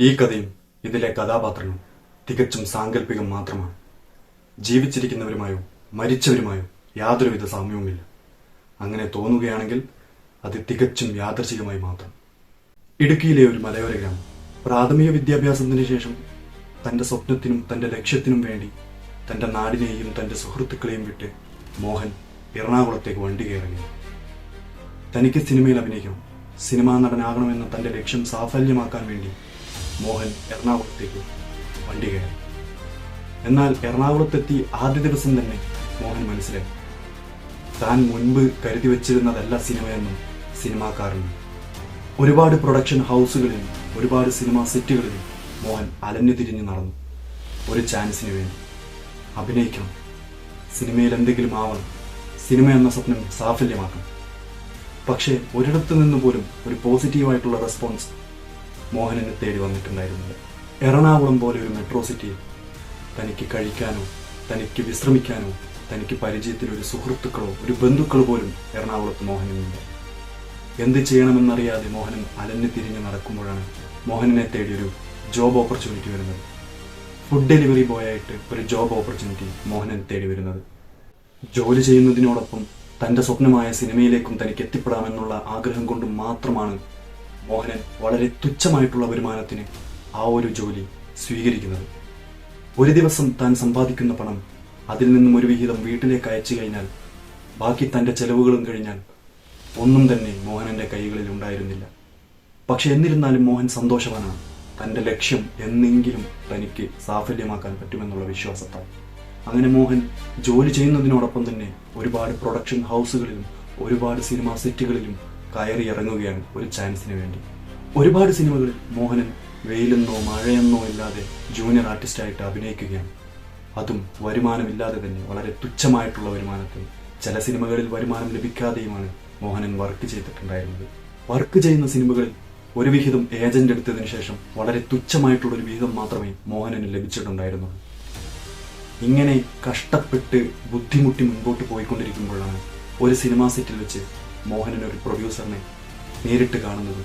ഈ കഥയും ഇതിലെ കഥാപാത്രങ്ങളും തികച്ചും സാങ്കല്പികം മാത്രമാണ്. ജീവിച്ചിരിക്കുന്നവരുമായോ മരിച്ചവരുമായോ യാതൊരുവിധ സാമ്യവുമില്ല. അങ്ങനെ തോന്നുകയാണെങ്കിൽ അത് തികച്ചും യാദർശികമായി മാത്രം. ഇടുക്കിയിലെ ഒരു മലയോര ഗ്രാമം. പ്രാഥമിക വിദ്യാഭ്യാസത്തിന് ശേഷം തന്റെ സ്വപ്നത്തിനും തന്റെ ലക്ഷ്യത്തിനും വേണ്ടി തന്റെ നാടിനെയും തന്റെ സുഹൃത്തുക്കളെയും വിട്ട് മോഹൻ എറണാകുളത്തേക്ക് വണ്ടി കയറുകയാണ്. തനിക്ക് സിനിമയിൽ അഭിനയിക്കണം സിനിമാ നടനാകണമെന്ന തന്റെ ലക്ഷ്യം സാഫല്യമാക്കാൻ വേണ്ടി മോഹൻ എറണാകുളത്തേക്ക് വണ്ടി കയറി. എന്നാൽ എറണാകുളത്തെത്തി ആദ്യ ദിവസം തന്നെ മോഹൻ മനസ്സിലായി. താൻ മുൻപ് കരുതി വച്ചിരുന്നതല്ല സിനിമയെന്നും സിനിമാക്കാരനും. ഒരുപാട് പ്രൊഡക്ഷൻ ഹൗസുകളിലും ഒരുപാട് സിനിമാ സെറ്റുകളിലും മോഹൻ അലഞ്ഞു തിരിഞ്ഞു നടന്നു. ഒരു ചാൻസിന് വേണ്ടി. അഭിനയിക്കണം. സിനിമയിൽ എന്തെങ്കിലും ആവണം. സിനിമ എന്ന സ്വപ്നം സാഫല്യമാക്കണം. പക്ഷേ ഒരിടത്തു നിന്ന് പോലും ഒരു പോസിറ്റീവായിട്ടുള്ള റെസ്പോൺസ് മോഹനനെ തേടി വന്നിട്ടുണ്ടായിരുന്നത്. എറണാകുളം പോലെ ഒരു മെട്രോ സിറ്റിയിൽ തനിക്ക് കഴിക്കാനോ തനിക്ക് വിശ്രമിക്കാനോ തനിക്ക് പരിചയത്തിൽ ഒരു സുഹൃത്തുക്കളോ ഒരു ബന്ധുക്കളോ പോലും എറണാകുളത്ത് മോഹനനുണ്ട് എന്ത് ചെയ്യണമെന്നറിയാതെ മോഹനൻ അലഞ്ഞു തിരിഞ്ഞ് നടക്കുമ്പോഴാണ് മോഹനനെ തേടി ഒരു ജോബ് ഓപ്പർച്യൂണിറ്റി വരുന്നത്. ഫുഡ് ഡെലിവറി ബോയ് ആയിട്ട് ഒരു ജോബ് ഓപ്പർച്യൂണിറ്റി മോഹനൻ തേടി വരുന്നത്. ജോലി ചെയ്യുന്നതിനോടൊപ്പം തന്റെ സ്വപ്നമായ സിനിമയിലേക്കും തനിക്ക് എത്തിപ്പെടാമെന്നുള്ള ആഗ്രഹം കൊണ്ട് മാത്രമാണ് മോഹനൻ വളരെ തുച്ഛമായിട്ടുള്ള വരുമാനത്തിന് ആ ഒരു ജോലി സ്വീകരിക്കുന്നത്. ഒരു ദിവസം താൻ സമ്പാദിക്കുന്ന പണം അതിൽ നിന്നും ഒരു വിഹിതം വീട്ടിലേക്ക് അയച്ചു കഴിഞ്ഞാൽ ബാക്കി തന്റെ ചെലവുകളും കഴിഞ്ഞാൽ ഒന്നും തന്നെ മോഹനന്റെ കൈകളിൽ ഉണ്ടായിരുന്നില്ല. പക്ഷെ എന്നിരുന്നാലും മോഹൻ സന്തോഷവാനാണ്. തന്റെ ലക്ഷ്യം എന്നെങ്കിലും തനിക്ക് സാഫല്യമാക്കാൻ പറ്റുമെന്നുള്ള വിശ്വാസത്താൽ. അങ്ങനെ മോഹൻ ജോലി ചെയ്യുന്നതിനോടൊപ്പം തന്നെ ഒരുപാട് പ്രൊഡക്ഷൻ ഹൗസുകളിലും ഒരുപാട് സിനിമാ സെറ്റുകളിലും കയറി ഇറങ്ങുകയാണ് ഒരു ചാൻസിന് വേണ്ടി. ഒരുപാട് സിനിമകളിൽ മോഹനൻ വെയിലെന്നോ മഴയെന്നോ ഇല്ലാതെ ജൂനിയർ ആർട്ടിസ്റ്റായിട്ട് അഭിനയിക്കുകയാണ്. അതും വരുമാനമില്ലാതെ തന്നെ വളരെ തുച്ഛമായിട്ടുള്ള വരുമാനത്തിൽ. ചില സിനിമകളിൽ വരുമാനം ലഭിക്കാതെയുമാണ് മോഹനൻ വർക്ക് ചെയ്തിട്ടുണ്ടായിരുന്നത്. വർക്ക് ചെയ്യുന്ന സിനിമകളിൽ ഒരു വിഹിതം ഏജന്റ് എടുത്തതിന് ശേഷം വളരെ തുച്ഛമായിട്ടുള്ള ഒരു വിഹിതം മാത്രമേ മോഹനന് ലഭിച്ചിട്ടുണ്ടായിരുന്നുള്ളൂ. ഇങ്ങനെ കഷ്ടപ്പെട്ട് ബുദ്ധിമുട്ടി മുൻപോട്ട് പോയിക്കൊണ്ടിരിക്കുമ്പോഴാണ് ഒരു സിനിമാ സെറ്റിൽ വെച്ച് മോഹനൻ ഒരു പ്രൊഡ്യൂസറിനെ നേരിട്ട് കാണുന്നത്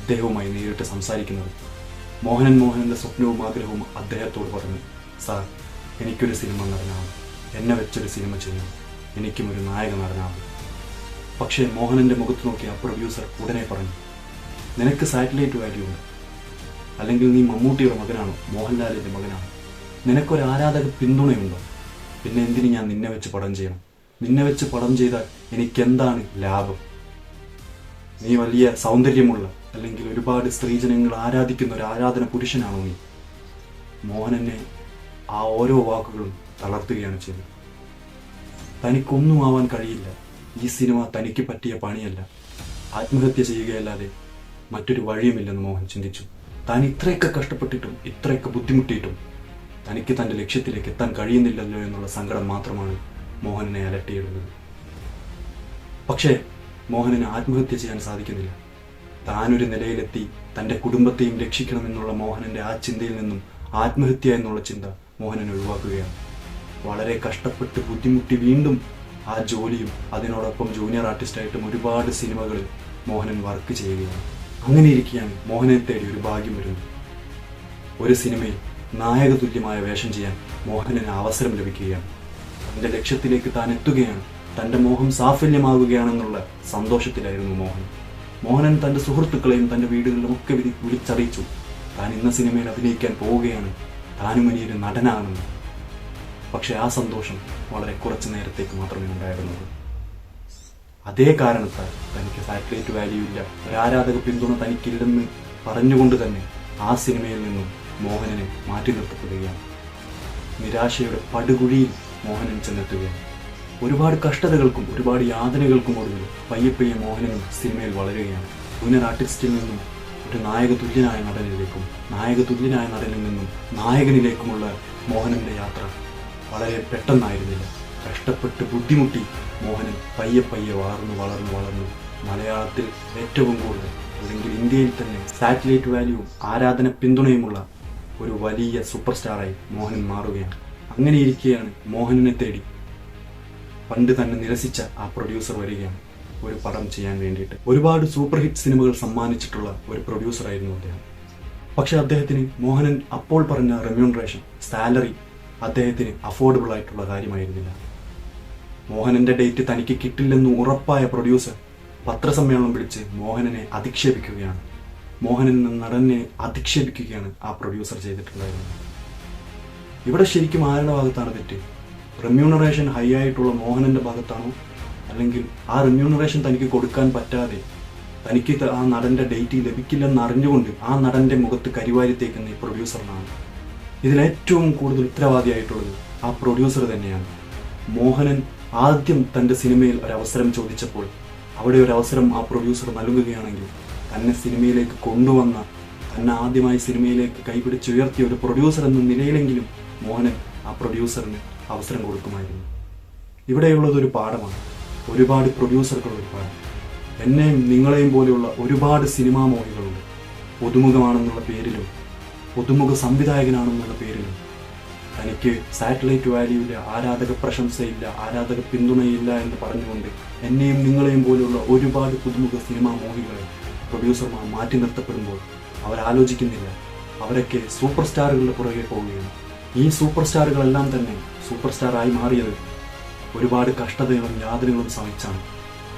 അദ്ദേഹവുമായി നേരിട്ട് സംസാരിക്കുന്നത്. മോഹനൻ മോഹനന്റെ സ്വപ്നവും ആഗ്രഹവും അദ്ദേഹത്തോട് പറഞ്ഞു സാർ എനിക്കൊരു സിനിമ നടനാവും എന്നെ വെച്ചൊരു സിനിമ ചെയ്യണം. എനിക്കും ഒരു നായക നടനാവും പക്ഷേ മോഹനന്റെ മുഖത്ത് നോക്കി ആ പ്രൊഡ്യൂസർ ഉടനെ പറഞ്ഞു നിനക്ക് സാറ്റലൈറ്റ് വാല്യൂ ഉണ്ട്. അല്ലെങ്കിൽ നീ മമ്മൂട്ടിയുടെ മകനാണോ? മോഹൻലാലിന്റെ മകനാണോ? നിനക്കൊരു ആരാധക പിന്തുണയുണ്ടോ? പിന്നെ എന്തിനു ഞാൻ നിന്നെ വെച്ച് പടം ചെയ്യണം? നിന്നെ വെച്ച് പടം ചെയ്താൽ എനിക്കെന്താണ് ലാഭം? നീ വലിയ സൗന്ദര്യമുള്ള അല്ലെങ്കിൽ ഒരുപാട് സ്ത്രീജനങ്ങൾ ആരാധിക്കുന്ന ഒരു ആരാധന പുരുഷനാണോ നീ? മോഹനനെ ആ ഓരോ വാക്കുകളും തളർത്തുകയാണ് ചെയ്തത്. തനിക്കൊന്നും ആവാൻ കഴിയില്ല. ഈ സിനിമ തനിക്ക് പറ്റിയ പണിയല്ല. ആത്മഹത്യ ചെയ്യുകയല്ലാതെ മറ്റൊരു വഴിയുമില്ലെന്ന് മോഹൻ ചിന്തിച്ചു. താൻ ഇത്രയൊക്കെ കഷ്ടപ്പെട്ടിട്ടും ഇത്രയൊക്കെ ബുദ്ധിമുട്ടിയിട്ടും തനിക്ക് തന്റെ ലക്ഷ്യത്തിലേക്ക് എത്താൻ കഴിയുന്നില്ലല്ലോ എന്നുള്ള സങ്കടം മാത്രമാണ് മോഹനനെ അലട്ടിയിടുന്നത്. പക്ഷേ മോഹനന് ആത്മഹത്യ ചെയ്യാൻ സാധിക്കുന്നില്ല. താനൊരു നിലയിലെത്തി തന്റെ കുടുംബത്തെയും രക്ഷിക്കണമെന്നുള്ള മോഹനന്റെ ആ ചിന്തയിൽ നിന്നും ആത്മഹത്യ എന്നുള്ള ചിന്ത മോഹനൻ ഒഴിവാക്കുകയാണ്. വളരെ കഷ്ടപ്പെട്ട് ബുദ്ധിമുട്ടി വീണ്ടും ആ ജോലിയും അതിനോടൊപ്പം ജൂനിയർ ആർട്ടിസ്റ്റായിട്ടും ഒരുപാട് സിനിമകളിൽ മോഹനൻ വർക്ക് ചെയ്യുകയാണ്. അങ്ങനെ ഇരിക്കുകയാണ് മോഹനെ തേടി ഒരു ഭാഗ്യം വരുന്നത്. ഒരു സിനിമയിൽ നായക തുല്യമായ വേഷം ചെയ്യാൻ മോഹനന് അവസരം ലഭിക്കുകയാണ്. തന്റെ ലക്ഷ്യത്തിലേക്ക് താൻ എത്തുകയാണ്. തന്റെ മോഹം സാഫല്യമാകുകയാണെന്നുള്ള സന്തോഷത്തിലായിരുന്നു മോഹൻ. മോഹനൻ തന്റെ സുഹൃത്തുക്കളെയും തന്റെ വീടുകളിലും ഒക്കെ വിളി- വിളിച്ചറിയിച്ചു. താൻ ഇന്ന സിനിമയിൽ അഭിനയിക്കാൻ പോവുകയാണ്. താനും ഇനിയൊരു നടനാണെന്ന്. പക്ഷെ ആ സന്തോഷം വളരെ കുറച്ചു നേരത്തേക്ക് മാത്രമേ ഉണ്ടായിരുന്നുള്ളൂ. അതേ കാരണത്താൽ തനിക്ക് സാറ്റലൈറ്റ് വാല്യൂ ഇല്ല. ഒരാരാധക പിന്തുണ തനിക്കില്ലെന്ന് പറഞ്ഞുകൊണ്ട് തന്നെ ആ സിനിമയിൽ നിന്നും മോഹനനെ മാറ്റി നിർത്തപ്പെടുകയാണ്. നിരാശയുടെ പടുകുഴിയിൽ മോഹനൻ ചെന്നെത്തുകയാണ്. ഒരുപാട് കഷ്ടതകൾക്കും ഒരുപാട് യാതനകൾക്കും ഒടുവിൽ പയ്യപ്പയ്യ പയ്യെ മോഹനനും സിനിമയിൽ വളരുകയാണ്. ജൂനിയർ ആർട്ടിസ്റ്റിൽ നിന്നും ഒരു നായക തുല്യനായ നടനിലേക്കും നായക തുല്യനായ നടനിൽ നിന്നും നായകനിലേക്കുമുള്ള മോഹനന്റെ യാത്ര വളരെ പെട്ടെന്നായിരുന്നില്ല. കഷ്ടപ്പെട്ട് ബുദ്ധിമുട്ടി മോഹനൻ പയ്യെ പയ്യെ വളർന്നു വളർന്നു വളർന്നു മലയാളത്തിൽ ഏറ്റവും കൂടുതൽ അല്ലെങ്കിൽ ഇന്ത്യയിൽ തന്നെ സാറ്റലൈറ്റ് വാല്യൂ ആരാധന പിന്തുണയുമുള്ള ഒരു വലിയ സൂപ്പർ സ്റ്റാറായി മോഹനൻ മാറുകയാണ്. അങ്ങനെ ഇരിക്കുകയാണ് മോഹനനെ തേടി. പണ്ട് തന്നെ നിരസിച്ച ആ പ്രൊഡ്യൂസർ വരികയാണ് ഒരു പടം ചെയ്യാൻ വേണ്ടിയിട്ട്. ഒരുപാട് സൂപ്പർ ഹിറ്റ് സിനിമകൾ സമ്മാനിച്ചിട്ടുള്ള ഒരു പ്രൊഡ്യൂസർ ആയിരുന്നു അദ്ദേഹം. പക്ഷെ അദ്ദേഹത്തിന് മോഹനൻ അപ്പോൾ പറഞ്ഞ റെമ്യൂണറേഷൻ സാലറി അദ്ദേഹത്തിന് അഫോർഡബിൾ ആയിട്ടുള്ള കാര്യമായിരുന്നില്ല. മോഹനന്റെ ഡേറ്റ് തനിക്ക് കിട്ടില്ലെന്ന് ഉറപ്പായ പ്രൊഡ്യൂസർ പത്രസമ്മേളനം വിളിച്ച് മോഹനനെ അധിക്ഷേപിക്കുകയാണ്. മോഹനൻ നടനെ അധിക്ഷേപിക്കുകയാണ് ആ പ്രൊഡ്യൂസർ ചെയ്തിട്ടുണ്ടായിരുന്നത്. ഇവിടെ ശരിക്കും ആരുടെ ഭാഗത്താണ് തെറ്റ്? റെമ്യൂണറേഷൻ ഹൈ ആയിട്ടുള്ള മോഹനന്റെ ഭാഗത്താണോ? അല്ലെങ്കിൽ ആ റെമ്യൂണറേഷൻ തനിക്ക് കൊടുക്കാൻ പറ്റാതെ തനിക്ക് ആ നടന്റെ ഡേറ്റ് ലഭിക്കില്ലെന്ന് അറിഞ്ഞുകൊണ്ട് ആ നടന്റെ മുഖത്ത് കരിവാരി തേക്കുന്ന ഈ പ്രൊഡ്യൂസറിനാണ് ഇതിലേറ്റവും കൂടുതൽ ഉത്തരവാദിയായിട്ടുള്ളത് ആ പ്രൊഡ്യൂസർ തന്നെയാണ്. മോഹനൻ ആദ്യം തന്റെ സിനിമയിൽ ഒരവസരം ചോദിച്ചപ്പോൾ അവിടെ ഒരു അവസരം ആ പ്രൊഡ്യൂസർ നൽകുകയാണെങ്കിൽ തന്നെ സിനിമയിലേക്ക് കൊണ്ടുവന്ന തന്നെ ആദ്യമായി സിനിമയിലേക്ക് കൈപിടിച്ചുയർത്തിയ ഒരു പ്രൊഡ്യൂസർ എന്ന നിലയിലെങ്കിലും മോഹനൻ ആ പ്രൊഡ്യൂസറിന് അവസരം കൊടുക്കുമായിരുന്നു. ഇവിടെയുള്ളത് ഒരു പാഠമാണ്. ഒരുപാട് പ്രൊഡ്യൂസറുകൾ ഒരു പാഠം. എന്നെയും നിങ്ങളെയും പോലെയുള്ള ഒരുപാട് സിനിമാ മോഹികളുണ്ട്. പുതുമുഖമാണെന്നുള്ള പേരിലും പുതുമുഖ സംവിധായകനാണെന്നുള്ള പേരിലും. തനിക്ക് സാറ്റലൈറ്റ് വാല്യൂ ആരാധക പ്രശംസയില്ല ആരാധക പിന്തുണയില്ല എന്ന് പറഞ്ഞുകൊണ്ട് എന്നെയും നിങ്ങളെയും പോലെയുള്ള ഒരുപാട് പുതുമുഖ സിനിമാ മോഹികളെ പ്രൊഡ്യൂസർമാർ മാറ്റി നിർത്തപ്പെടുമ്പോൾ അവരാലോചിക്കുന്നില്ല. അവരൊക്കെ സൂപ്പർ സ്റ്റാറുകളുടെ പുറകെ പോവുകയാണ്. ഈ സൂപ്പർ സ്റ്റാറുകളെല്ലാം തന്നെ സൂപ്പർ സ്റ്റാറായി മാറിയത് ഒരുപാട് കഷ്ടതകളും യാതനകളും സഹിച്ചാണ്.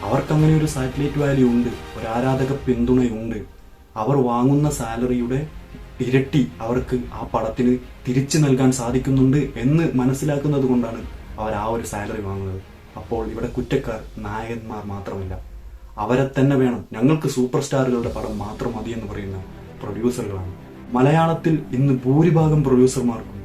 അവർക്കങ്ങനെ ഒരു സാറ്റലൈറ്റ് വാല്യൂ ഉണ്ട് ഒരു ആരാധക പിന്തുണയുണ്ട്. അവർ വാങ്ങുന്ന സാലറിയുടെ ഇരട്ടി അവർക്ക് ആ പടത്തിന് തിരിച്ചു നൽകാൻ സാധിക്കുന്നുണ്ട് എന്ന് മനസ്സിലാക്കുന്നത് കൊണ്ടാണ് അവർ ആ ഒരു സാലറി വാങ്ങുന്നത്. അപ്പോൾ ഇവിടെ കുറ്റക്കാർ നായകന്മാർ മാത്രമല്ല അവരെ തന്നെ വേണം. ഞങ്ങൾക്ക് സൂപ്പർ സ്റ്റാറുകളുടെ പടം മാത്രം മതി എന്ന് പറയുന്ന പ്രൊഡ്യൂസറുകളാണ് മലയാളത്തിൽ ഇന്ന് ഭൂരിഭാഗം പ്രൊഡ്യൂസർമാർക്കും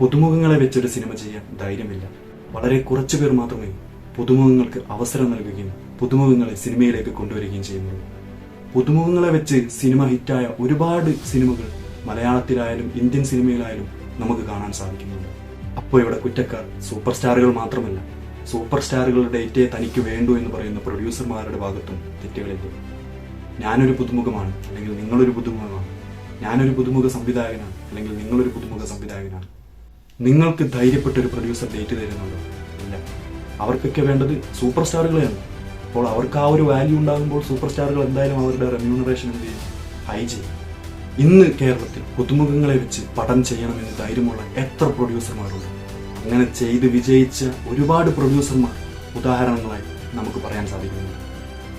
പുതുമുഖങ്ങളെ വെച്ചൊരു സിനിമ ചെയ്യാൻ ധൈര്യമില്ല. വളരെ കുറച്ചു പേർ മാത്രമേ പുതുമുഖങ്ങൾക്ക് അവസരം നൽകുകയും പുതുമുഖങ്ങളെ സിനിമയിലേക്ക് കൊണ്ടുവരികയും ചെയ്യുന്നുള്ളൂ. പുതുമുഖങ്ങളെ വെച്ച് സിനിമ ഹിറ്റായ ഒരുപാട് സിനിമകൾ മലയാളത്തിലായാലും ഇന്ത്യൻ സിനിമയിലായാലും നമുക്ക് കാണാൻ സാധിക്കുന്നുണ്ട്. അപ്പോൾ ഇവിടെ കുറ്റക്കാർ സൂപ്പർ സ്റ്റാറുകൾ മാത്രമല്ല സൂപ്പർ സ്റ്റാറുകളുടെ ഡേറ്റേ തനിക്ക് വേണ്ടു എന്ന് പറയുന്ന പ്രൊഡ്യൂസർമാരുടെ ഭാഗത്തും തെറ്റുകളില്ല? ഞാനൊരു പുതുമുഖമാണ് അല്ലെങ്കിൽ നിങ്ങളൊരു പുതുമുഖമാണ്. ഞാനൊരു പുതുമുഖ സംവിധായകനാണ് അല്ലെങ്കിൽ നിങ്ങളൊരു പുതുമുഖ സംവിധായകനാണ്. നിങ്ങൾക്ക് ധൈര്യപ്പെട്ട ഒരു പ്രൊഡ്യൂസർ ഡേറ്റ് തരുന്നുണ്ടോ? ഇല്ല. അവർക്കൊക്കെ വേണ്ടത് സൂപ്പർ സ്റ്റാറുകളെയാണ് അപ്പോൾ അവർക്ക് ആ ഒരു വാല്യൂ ഉണ്ടാകുമ്പോൾ സൂപ്പർ സ്റ്റാറുകൾ എന്തായാലും അവരുടെ റെമ്യൂണറേഷൻ എന്ത് ചെയ്യും? ഹൈ ചെയ്യും. ഇന്ന് കേരളത്തിൽ പുതുമുഖങ്ങളെ വെച്ച് പടം ചെയ്യണമെന്ന് ധൈര്യമുള്ള എത്ര പ്രൊഡ്യൂസർമാരുണ്ട് അങ്ങനെ ചെയ്ത് വിജയിച്ച ഒരുപാട് പ്രൊഡ്യൂസർമാർ ഉദാഹരണങ്ങളായി നമുക്ക് പറയാൻ സാധിക്കുന്നുണ്ട്.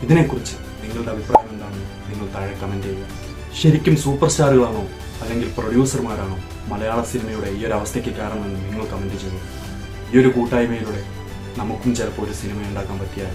ഇതിനെക്കുറിച്ച് നിങ്ങളുടെ അഭിപ്രായം എന്താണെന്ന് നിങ്ങൾ താഴെ കമന്റ് ചെയ്യുക. ശരിക്കും സൂപ്പർ സ്റ്റാറുകളാണോ അല്ലെങ്കിൽ പ്രൊഡ്യൂസർമാരാണോ മലയാള സിനിമയുടെ ഈ ഒരു അവസ്ഥയ്ക്ക് കാരണമെന്ന് നിങ്ങൾ കമന്റ് ചെയ്യുക. ഈ ഒരു കൂട്ടായ്മയിലൂടെ നമുക്കും ചിലപ്പോൾ ഒരു സിനിമ ഉണ്ടാക്കാൻ പറ്റിയാൽ